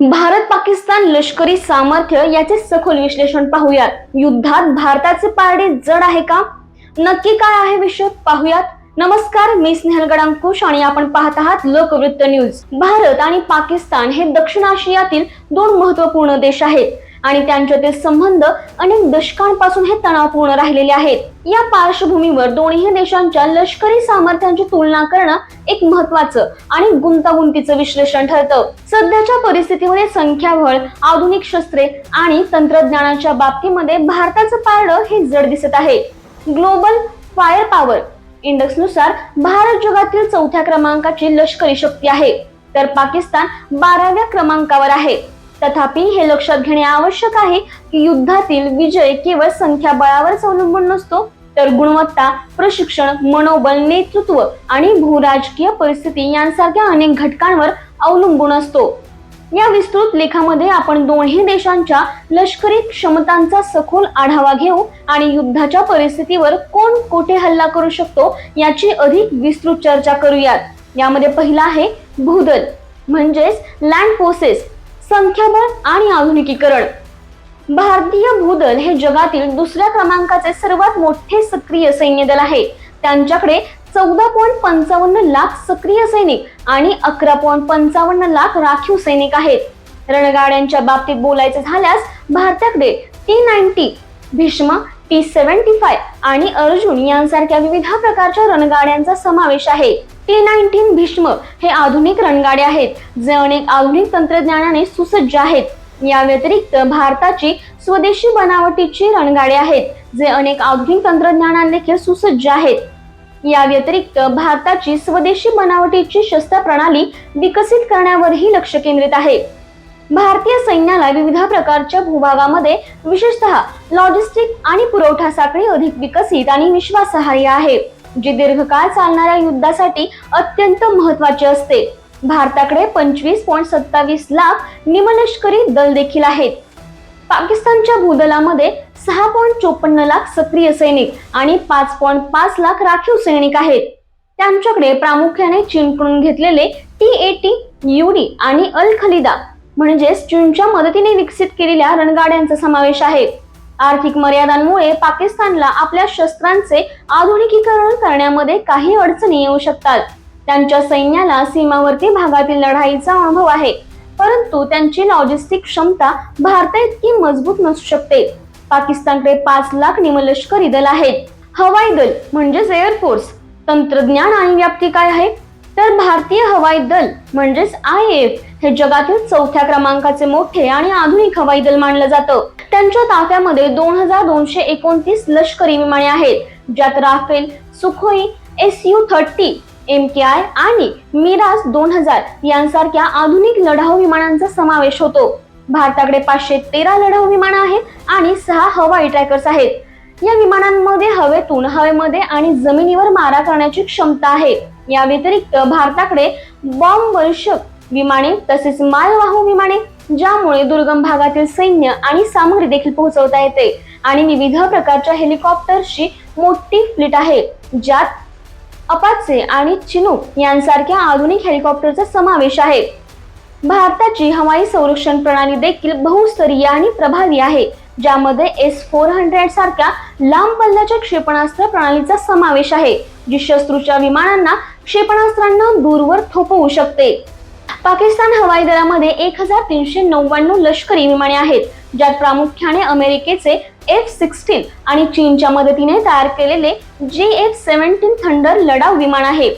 भारत पाकिस्तान लष्करी सामर्थ्य याचे सखोल विश्लेषण पाहूयात. युद्धात भारताचे पारडे जड आहे का? नक्की काय आहे विषय पाहूयात. नमस्कार मी स्नेहल गडांकुश आणि आपण पाहत आहात लोकवृत्त न्यूज. भारत आणि पाकिस्तान हे दक्षिण आशियातील दोन महत्त्वपूर्ण देश आहेत. आणि त्यांच्यातील संबंध अनेक दशकांपासून हे तणावपूर्ण राहिलेले आहेत. या पार्श्वभूमीवर दोन्ही देशांच्या लष्करी सामर्थ्यांची तुलना करणं एक महत्वाचं आणि गुंतागुंतीचं विश्लेषण ठरतं. सध्याच्या परिस्थितीमध्ये संख्याबळ आधुनिक शस्त्रे आणि तंत्रज्ञानाच्या बाबतीमध्ये भारताचं पारडं हे जड दिसत आहे. ग्लोबल फायर पॉवर इंडेक्सनुसार भारत जगातील चौथ्या क्रमांकाची लष्करी शक्ती आहे. तर पाकिस्तान बाराव्या क्रमांकावर आहे. तथापि हे लक्षात घेणे आवश्यक आहे की युद्धातील विजय केवळ संख्याबळावरच अवलंबून नसतो तर गुणवत्ता प्रशिक्षण मनोबल नेतृत्व आणि भूराजकीय परिस्थिती यांसारख्या अनेक घटकांवर अवलंबून असतो. या विस्तृत लेखामध्ये आपण दोन्ही देशांच्या लष्करी क्षमतांचा सखोल आढावा घेऊ आणि युद्धाच्या परिस्थितीवर कोण कोठे हल्ला करू शकतो याची अधिक विस्तृत चर्चा करूयात. यामध्ये पहिला आहे भूदल म्हणजेच लँड फोर्सेस संख्याबळ आणि आधुनिकीकरण. भारतीय भूदल हे जगातील दुसऱ्या क्रमांकाचे सर्वात मोठे सक्रिय सैन्य दल आहे. त्यांच्याकडे चौदा पॉईंट पंचावन्न लाख सक्रिय सैनिक आणि अकरा पॉईंट पंचावन्न लाख राखीव सैनिक आहेत. रणगाड्यांच्या बाबतीत बोलायचे झाल्यास भारताकडे T ninety Bhishma T seventy five आणि अर्जुन यांसारख्या विविध प्रकारच्या रणगाड्यांचा समावेश आहे. टी नाईन्टीन भीष्म हे आधुनिक रणगाडे आहेत जे अनेक आधुनिक तंत्रज्ञानाने सुसज्ज आहेत. या व्यतिरिक्त भारताची स्वदेशी बनावटीची रणगाडे आहेत जे अनेक आधुनिक तंत्रज्ञानाने देखील सुसज्ज आहेत. या व्यतिरिक्त भारताची स्वदेशी बनावटीची शस्त्र प्रणाली विकसित करण्यावरही लक्ष केंद्रित आहे. भारतीय सैन्याला विविध प्रकारच्या भूभागामध्ये विशेषतः लॉजिस्टिक आणि पुरवठा साखळी अधिक विकसित आणि विश्वासार्ह आहे जी दीर्घकाळ चालणाऱ्या युद्धासाठी अत्यंत महत्त्वाचे असते. भारताकडे पंचवीस पॉईंट सत्तावीस लाख निमलष्करी दल देखील आहेत. पाकिस्तानच्या भूदलामध्ये सहा पॉईंट चोपन्न लाख सक्रिय सैनिक आणि पाच पॉईंट पाच लाख राखीव सैनिक आहेत. त्यांच्याकडे प्रामुख्याने चीनकडून घेतलेले टी एटी युडी आणि अल खलिदा म्हणजेच चीनच्या मदतीने विकसित केलेल्या रणगाड्यांचा समावेश आहे. आर्थिक मर्यादांमुळे पाकिस्तानला आपल्या शस्त्रांचे आधुनिकीकरण करण्यामध्ये काही अडचणी येऊ शकतात. त्यांच्या सैन्याला सीमावर्ती भागातील लढाईचा अनुभव आहे परंतु त्यांची लॉजिस्टिक क्षमता भारता इतकी मजबूत नसू शकते. पाकिस्तानकडे पाच लाख निमलष्करी दल आहेत. हवाई दल म्हणजेच एअरफोर्स तंत्रज्ञान आणि व्याप्ती काय आहे? तर भारतीय हवाई दल म्हणजेच आय एफ हे जगातील चौथ्या क्रमांकाचे मोठे आणि आधुनिक हवाई दल मानलं जातं. त्यांच्या ताफ्यामध्ये दोन हजार दोनशे एकोणतीस लष्करी विमाने आहेत ज्यात Rafale Sukhoi S U thirty M K I आणि मिराज दोन हजार यांसारख्या आधुनिक लढाऊ विमानांचा समावेश होतो. भारताकडे पाचशे तेरा लढाऊ विमानं आहेत आणि सहा हवाई ट्रॅकर्स आहेत. या विमानांमध्ये हवेतून हवेमध्ये आणि जमिनीवर मारा करण्याची क्षमता आहे. या व्यतिरिक्त भारताकडे बॉम्ब वर्षक विमाने तसेच मालवाहू विमाने ज्यामुळे दुर्गम भागातील सैन्य आणि सामग्री देखील पोहोचवता येते. आणि विविध प्रकारच्या हेलिकॉप्टरची मोठी फ्लीट आहे ज्यात अपाचे आणि चिनूक यांसारख्या आधुनिक हेलिकॉप्टरचा समावेश आहे. भारताची हवाई संरक्षण प्रणाली देखील बहुस्तरीय आणि प्रभावी आहे ज्यामध्ये एस फोर हंड्रेड सारख्या लांब पल्ल्याच्या क्षेपणास्त्र प्रणालीचा समावेश आहे जी शत्रूच्या विमानांना क्षेपणास्त्रांना दूरवर थोपवू शकते. पाकिस्तान हवाई दलामध्ये एक हजार तीनशे नव्याण्णव लष्करी विमाने आहेत ज्यात प्रामुख्याने अमेरिकेचे एफ सिक्स्टीन आणि चीनच्या मदतीने तयार केलेले जे एफ सेव्हन्टीन थंडर लढाऊ विमान आहे.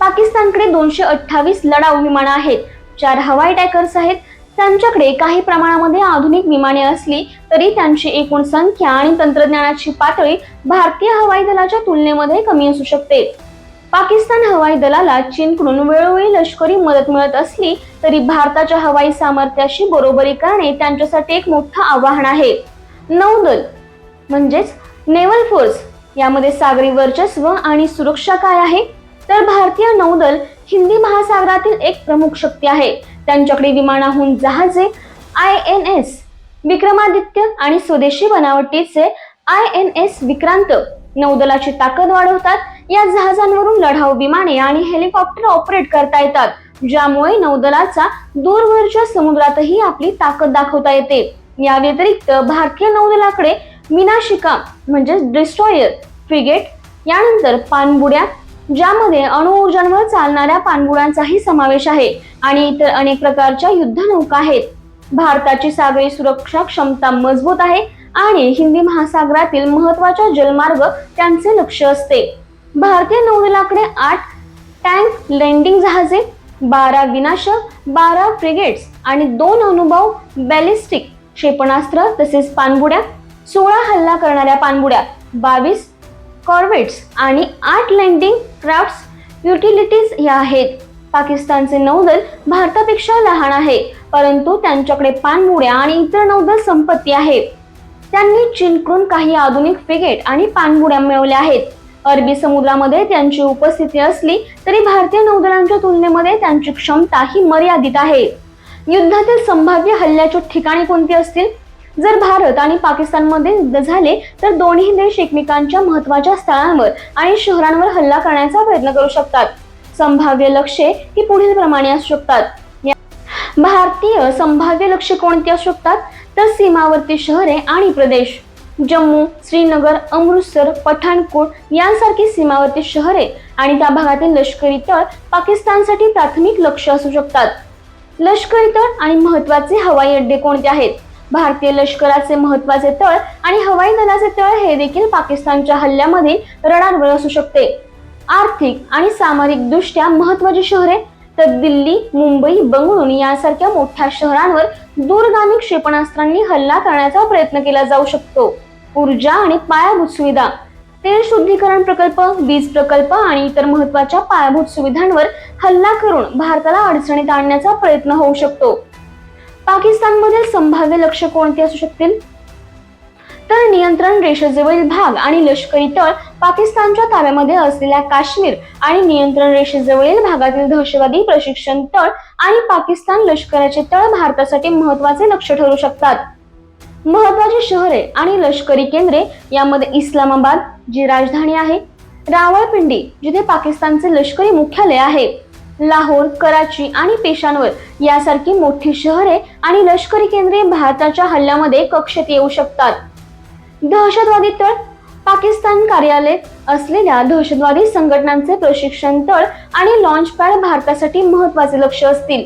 पाकिस्तानकडे दोनशे अठ्ठावीस लढाऊ विमानं आहेत चार हवाई टॅकर्स आहेत. त्यांच्याकडे काही प्रमाणामध्ये आधुनिक विमाने असली तरी त्यांची एकूण संख्या आणि तंत्रज्ञानाची पातळी भारतीय हवाई दलाच्या तुलनेमध्ये कमी असू शकते. पाकिस्तान हवाई दलाला चीनकडून वेळोवेळी लष्करी मदत मिळत असली तरी भारताच्या हवाई सामर्थ्याशी बरोबरी करणे त्यांच्यासाठी एक मोठं आव्हान आहे. नौदल म्हणजेच नेव्हल फोर्स यामध्ये सागरी वर्चस्व आणि सुरक्षा काय आहे? तर भारतीय नौदल हिंदी महासागरातील एक प्रमुख शक्ती आहे. त्यांच्याकडे विमानाहून जहाजे आय एन एस विक्रमादित्य आणि स्वदेशी बनावटीचे आय एन एस विक्रांत नौदलाची ताकद वाढवतात. या जहाजांवरून लढाऊ विमाने आणि हेलिकॉप्टर ऑपरेट करता येतात ज्यामुळे नौदलाचा दूरवरच्या समुद्रातही आपली ताकद दाखवता येते. या व्यतिरिक्त भारतीय नौदलाकडे मिनाशिका म्हणजे डिस्ट्रॉयर फ्रिगेट यानंतर पाणबुड्या ज्यामध्ये अणुऊर्जांवर चालणाऱ्या पाणबुड्यांचाही समावेश आहे आणि इतर अनेक प्रकारच्या युद्धनौका आहेत. भारताची सागरी सुरक्षा क्षमता मजबूत आहे आणि हिंदी महासागरातील महत्त्वाच्या जलमार्ग त्यांचे लक्ष असते. भारतीय नौदलाकडे आठ टँक लँडिंग जहाजे बारा विनाशक बारा फ्रिगेट्स आणि दोन अनुभव बॅलिस्टिक क्षेपणास्त्र तसेच पाणबुड्या सोळा हल्ला करणाऱ्या पाणबुड्या बावीस कॉर्वेट्स आणि आठ लँडिंग क्राफ्ट्स युटिलिटीज या आहेत. पाकिस्तानचे नौदल भारतापेक्षा लहान आहे परंतु त्यांच्याकडे पाणबुड्या आणि इतर नौदल संपत्ती आहे. त्यांनी चीनकडून काही आधुनिक फ्रिगेट आणि पाणबुड्या मिळवल्या आहेत. अरबी समुद्रामध्ये त्यांची उपस्थिती असली तरी भारतीय नौदलांच्या तुलनेमध्ये त्यांची क्षमता ही मर्यादित आहे. युद्धातील संभाव्य हल्ल्याची ठिकाणे कोणती असतील? जर भारत आणि पाकिस्तानमध्ये युद्ध झाले तर दोन्ही देश एकमेकांच्या महत्त्वाच्या स्थळांवर आणि शहरांवर हल्ला करण्याचा प्रयत्न करू शकतात. संभाव्य लक्ष्ये ही पुढील प्रमाणे असू शकतात. या- भारतीय संभाव्य लक्ष्य कोणती असू शकतात? तर सीमावर्ती शहरे आणि प्रदेश. जम्मू श्रीनगर अमृतसर पठाणकोट यांसारखी सीमावर्ती शहरे आणि त्या भागातील लष्करी तळ पाकिस्तानसाठी प्राथमिक लक्ष असू शकतात. लष्करी तळ आणि महत्त्वाचे हवाई अड्डे कोणते आहेत? भारतीय लष्कराचे महत्त्वाचे तळ आणि हवाई दलाचे तळ हे देखील पाकिस्तानच्या हल्ल्यामध्ये रडारवर असू शकते. आर्थिक आणि सामरिक दृष्ट्या महत्वाची शहरे? तर दिल्ली मुंबई बंगळुरू यांसारख्या मोठ्या शहरांवर दूरगामी क्षेपणास्त्रांनी हल्ला करण्याचा प्रयत्न केला जाऊ शकतो. ऊर्जा आणि पायाभूत सुविधा. तेल शुद्धीकरण प्रकल्प वीज प्रकल्प आणि इतर महत्त्वाच्या पायाभूत सुविधांवर हल्ला करून भारताला अडचणीत आणण्याचा प्रयत्न होऊ शकतो. पाकिस्तानमधील संभाव्य लक्ष कोणते असू शकतील? तर नियंत्रण रेषेजवळील भाग आणि लष्करी तळ पाकिस्तानच्या ताब्यामध्ये असलेल्या काश्मीर आणि नियंत्रण रेषेजवळील भागातील दहशतवादी प्रशिक्षण तळ आणि पाकिस्तान लष्कराचे तळ भारतासाठी महत्त्वाचे लक्ष ठरू शकतात. महत्वाची शहरे आणि लष्करी केंद्रे यामध्ये इस्लामाबाद जी राजधानी आहे रावळपिंडी जिथे पाकिस्तानचे लष्करी मुख्यालय आहे लाहोर कराची आणि पेशांवर यासारखी मोठी शहरे आणि लष्करी केंद्रे भारताच्या हल्ल्यामध्ये कक्षेत येऊ शकतात. दहशतवादी तळ पाकिस्तान कार्यालय असलेल्या दहशतवादी संघटनांचे प्रशिक्षण तळ आणि लॉन्च पॅड भारतासाठी महत्त्वाचे लक्ष असतील.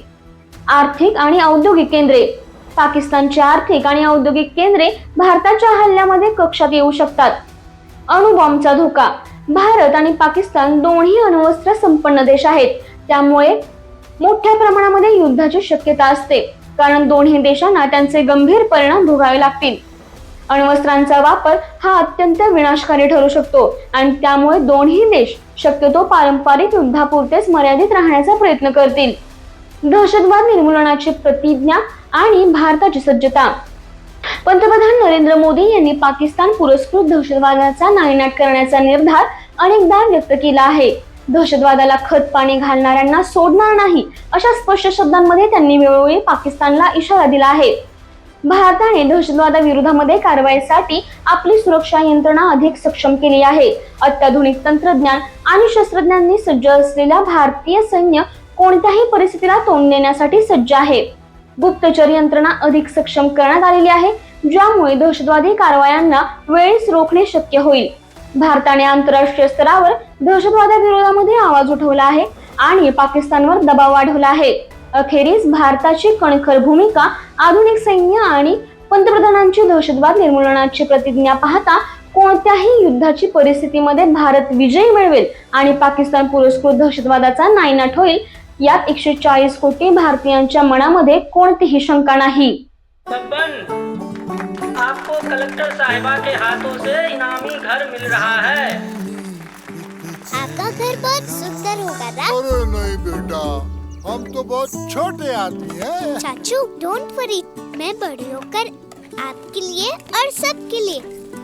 आर्थिक आणि औद्योगिक केंद्रे पाकिस्तानची आर्थिक आणि औद्योगिक केंद्रे भारताच्या हल्ल्यामध्ये कक्षात येऊ शकतात. अणुबॉम्बचा धोका. भारत आणि पाकिस्तान दोन्ही अणुवस्त्र संपन्न देश आहेत. त्यामुळे मोठ्या प्रमाणामध्ये युद्धाची शक्यता असते. कारण दोन्ही देशांना त्यांचे गंभीर परिणाम भोगावे लागतील. अण्वस्त्रांचा वापर हा अत्यंत विनाशकारी ठरू शकतो आणि त्यामुळे दोन्ही देश शक्यतो पारंपरिक युद्धापुरतेच मर्यादित राहण्याचा प्रयत्न करतील. दहशतवाद निर्मूलनाची प्रतिज्ञा आणि भारताची सज्जता. पंतप्रधान नरेंद्र मोदी यांनी पाकिस्तान पुरस्कृत दहशतवादाचा नायनाट करण्याचा निर्धार अनेकदा व्यक्त केला आहे. दहशतवादाला खत पाणी घालणाऱ्यांना सोडणार नाही अशा स्पष्ट शब्दांमध्ये त्यांनी वेळोवेळी पाकिस्तानला इशारा दिला आहे. भारताने दहशतवादाविरोधामध्ये कारवाईसाठी आपली सुरक्षा यंत्रणा अधिक सक्षम केली आहे. अत्याधुनिक तंत्रज्ञान आणि शस्त्रज्ञांनी सज्ज असलेल्या भारतीय सैन्य कोणत्याही परिस्थितीला तोंड देण्यासाठी सज्ज आहे. गुप्तचर यंत्रणा अधिक सक्षम करण्यात आलेली आहे ज्यामुळे दहशतवादी कारवायांना वेळेस रोखणे शक्य होईल. भारताने आंतरराष्ट्रीय स्तरावर दहशतवादाविरोधामध्ये आवाज उठवला आहे आणि पाकिस्तानवर दबाव वाढवला आहे. अखेरीस भारताची कणखर भूमिका आधुनिक सैन्य आणि पंतप्रधानांची दहशतवाद निर्मूलनाची प्रतिज्ञा पाहता कोणत्याही युद्धाची परिस्थितीमध्ये भारत विजयी मिळवेल आणि पाकिस्तान पुरस्कृत दहशतवादाचा नायनाट होईल यात एकशे चाळीस कोटी भारतीयांच्या मनामध्ये कोणतीही शंका नाही. आपको कलेक्टर साहिबा के हाथों से इनामी घर मिल रहा है। आपका घर बहुत सुंदर होगा ना अरे नहीं बेटा हम तो बहुत छोटे आदमी हैं। चाचू डोंट वरी मैं बड़ी होकर आपके लिए और सबके लिए